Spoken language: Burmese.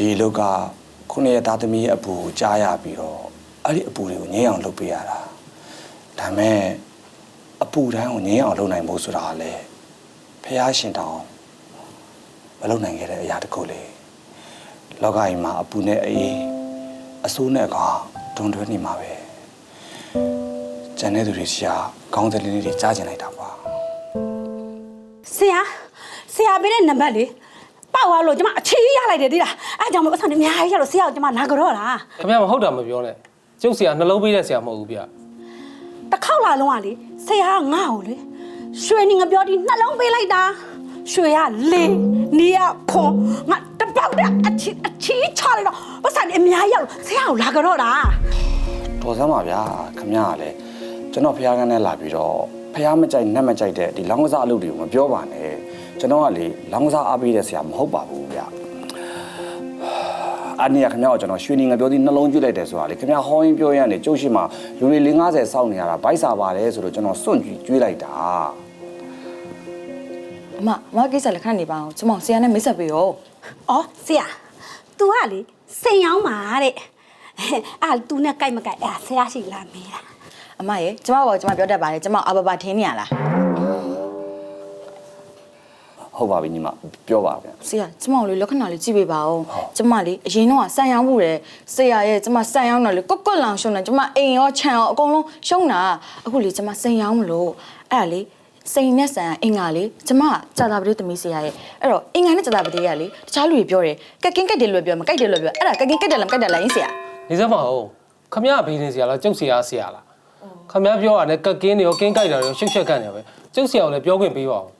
ဒီအလုပ်ကခုနှစ်ရက်သားသမီးရဲ့အပူကိုကြားရပြီးတော့အဲ့ဒီအပူတွေကိုငြင်းအောင်လုပ်ပေးရတာဒါပေမဲ့အပူတိုင်းကိုငြင်းအောင်လုပ်နိုင်ဖို့ဆိုတာကလည်းဖះရှင်တောင်မလုပ်နိုင်ခဲ့တဲ့အရာတစ်ခုလေလောကကြီးမှာအပူနဲ့အေးအဆိုးနဲ့ကတွန်တွဲနေမှာပဲကျန်တဲ့သူတွေရှာကောင်းတဲ့လေးတွေကြားကျင်လိုက်တာပါဆရာဆရာပေးတဲ့နံပါတ်လေ ပေါက်သွားလို့ကျမအချီးရလိုက်တယ်တိလားအဲဒါကြောင့်မပတ်စံနေအများကြီးရလို့ဆရာကကျမနာကြတော့တာခင်ဗျာမဟုတ်တာမပြောနဲ့ကျုပ်ဆရာနှလုံးပေးတဲ့ဆရာမဟုတ်ဘူးဗျတစ်ခေါက်လာလုံးကလေဆရာကငါ့ကိုလေရွှေနေငပြောဒီနှလုံးပေးလိုက်တာရွှေကလေးနေရခွန်ငါတပေါက်တဲ့အချီအချီးချလိုက်တော့ပတ်စံနေအများကြီးရလို့ဆရာကိုလာကြတော့တာတော်စမ်းပါဗျာခမရကလည်းကျွန်တော်ဖះကန်းနဲ့လာပြီးတော့ဖះမကြိုက်နဲ့မကြိုက်တဲ့ဒီလောင်းကစားအလုပ်တွေကိုမပြောပါနဲ့ ကျွန်တော်ကလေလောင်းကစားအားပေးတဲ့ဆရာမဟုတ်ပါဘူးဗျအနည်းခမရကိုကျွန်တော်ရွှေနေငပြောသည်နှလုံးကျွတ်လိုက်တယ်ဆိုတာလေခမရဟောင်းရင်ပြောရရင်ကျုပ်ရှိမှာလူတွေ50စောင့်နေရတာဗိုက်စာပါတယ်ဆိုတော့ကျွန်တော်စွန့်ကြည့်ကျွေးလိုက်တာအမအမကိစ္စလက်ခဏနေပါအောင်ကျမဆရာနဲ့မိတ်ဆက်ပေးရောဩဆရာ तू ကလေစိန်ရောက်မှာတဲ့အာ तू နဲ့ကြိုက်မကြိုက်အဲဆရာရှိလာမေးတာအမရေကျမဘောကျမပြောတတ်ပါတယ်ကျမအဘဘထင်းနေရလား ဟုတ်ပါပြီညီမပြောပါဗျာဆရာကျမကိုလေလက္ခဏာလေးကြည့်ပေးပါဦးကျမလေအရင်တော့ဆန်ရောင်းမှုတယ်ဆရာရဲ့ကျမဆန်ရောင်းတော့လေကွက်ကွက်လောင်ရှုံတယ်ကျမအိမ်ရောခြံရောအကုန်လုံးရှုံတာအခုလေကျမစိန်ရောင်းမလို့အဲ့ဒါလေစိန်နဲ့ဆန်အင်္ဂါလေကျမကြာတာပတိသမီးဆရာရဲ့အဲ့တော့အင်္ဂါနဲ့ကြာတာပတိကလေတခြားလူတွေပြောတယ်ကက်ကင်းကက်တယ်လို့ပြောမကက်တယ်လို့ပြောအဲ့ဒါကက်ကင်းကက်တယ်လားမကက်တယ်လားယင်းဆရာနေစမ်းပါဦးခင်ဗျာဘေးနေဆရာလားကျုပ်ဆရာဆရာလားခင်ဗျာပြောရတယ်ကက်ကင်းတွေရောကင်းကြိုက်တာတွေရောရှုပ်ရှက်ကန်နေပဲကျုပ်ဆရာကိုလည်းပြောခွင့်ပေးပါဦး